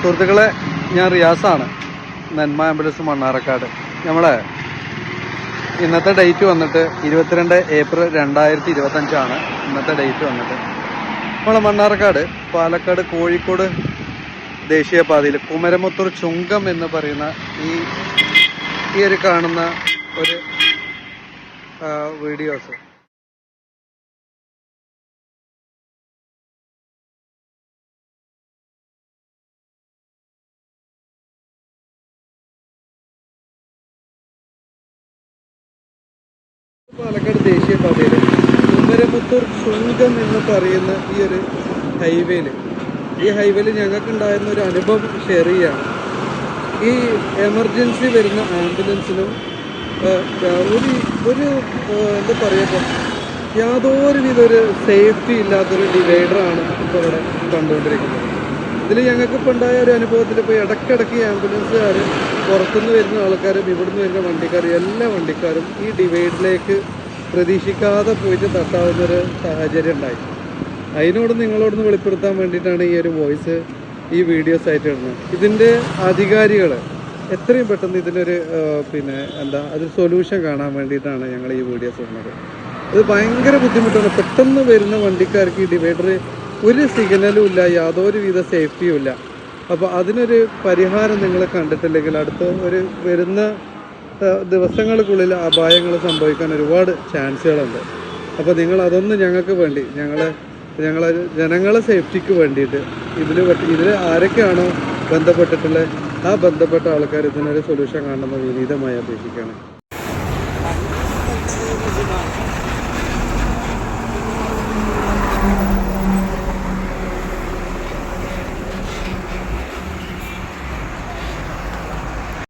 സുഹൃത്തുക്കളെ ഞാൻ റിയാസാണ്. നന്മ ആംബുലൻസ് മണ്ണാറക്കാട്. നമ്മളെ ഇന്നത്തെ ഡേറ്റ് വന്നിട്ട് ഇരുപത്തിരണ്ട് ഏപ്രിൽ രണ്ടായിരത്തി ഇരുപത്തഞ്ചാണ് ഇന്നത്തെ ഡേറ്റ് വന്നിട്ട്. നമ്മളെ മണ്ണാറക്കാട് പാലക്കാട് കോഴിക്കോട് ദേശീയപാതയിൽ കുമരമുത്തൂർ ചുങ്കം എന്ന് പറയുന്ന ഈ ഈ ഒരു കാണുന്ന ഒരു വീഡിയോസ്. പാലക്കാട് ദേശീയപാതയിൽ കുമരമുത്തൂർ ശുങ്കം എന്ന് പറയുന്ന ഈ ഒരു ഹൈവേയിൽ ഈ ഹൈവേയിൽ ഞങ്ങൾക്കുണ്ടായിരുന്ന ഒരു അനുഭവം ഷെയർ ചെയ്യാണ് ഈ എമർജൻസി വരുന്ന ആംബുലൻസിനും ഒരു ഒരു എന്താ പറയുക യാതൊരു ഒരു സേഫ്റ്റി ഇല്ലാത്തൊരു ഡിവൈഡറാണ് ഇപ്പോൾ ഇവിടെ കണ്ടുകൊണ്ടിരിക്കുന്നത്. ഇതിൽ ഞങ്ങൾക്ക് ഇപ്പോൾ ഉണ്ടായ ഒരു അനുഭവത്തിൽ ഇപ്പോൾ ഇടയ്ക്കിടയ്ക്ക് ആംബുലൻസുകാർ പുറത്തുനിന്ന് വരുന്ന ആൾക്കാരും ഇവിടുന്ന് വരുന്ന വണ്ടിക്കാരും എല്ലാ വണ്ടിക്കാരും ഈ ഡിവൈഡിലേക്ക് പ്രതീക്ഷിക്കാതെ പോയിട്ട് തട്ടാവുന്നൊരു സാഹചര്യം ഉണ്ടായി. അതിനോട് നിങ്ങളോടൊന്ന് വെളിപ്പെടുത്താൻ വേണ്ടിയിട്ടാണ് ഈ ഒരു വോയിസ് ഈ വീഡിയോസ് ആയിട്ട് ഇടുന്നത്. ഇതിന്റെ അധികാരികൾ എത്രയും പെട്ടെന്ന് ഇതിനൊരു പിന്നെ എന്താ അത് സൊല്യൂഷൻ കാണാൻ വേണ്ടിയിട്ടാണ് ഞങ്ങൾ ഈ വീഡിയോസ് ഇടുന്നത്. ഇത് ഭയങ്കര ബുദ്ധിമുട്ടാണ്. പെട്ടെന്ന് വരുന്ന വണ്ടിക്കാർക്ക് ഈ ഡിവൈഡർ ഒരു സിഗ്നലും ഇല്ല യാതൊരു വിധ സേഫ്റ്റിയും ഇല്ല. അപ്പോൾ അതിനൊരു പരിഹാരം നിങ്ങൾ കണ്ടിട്ടില്ലെങ്കിൽ അടുത്ത ഒരു വരുന്ന ദിവസങ്ങൾക്കുള്ളിൽ അപായങ്ങൾ സംഭവിക്കാൻ ഒരുപാട് ചാൻസുകളുണ്ട്. അപ്പോൾ നിങ്ങൾ അതൊന്ന് ഞങ്ങൾക്ക് വേണ്ടി ഞങ്ങളെ ഞങ്ങളെ ജനങ്ങളെ സേഫ്റ്റിക്ക് വേണ്ടിയിട്ട് ഇതിൽ ഇതിൽ ആരൊക്കെയാണോ ബന്ധപ്പെട്ടിട്ടുള്ളത് ആ ബന്ധപ്പെട്ട ആൾക്കാർ ഇതിനൊരു സൊല്യൂഷൻ കാണണമെന്ന് വിനീതമായി അപേക്ഷിക്കുകയാണ്.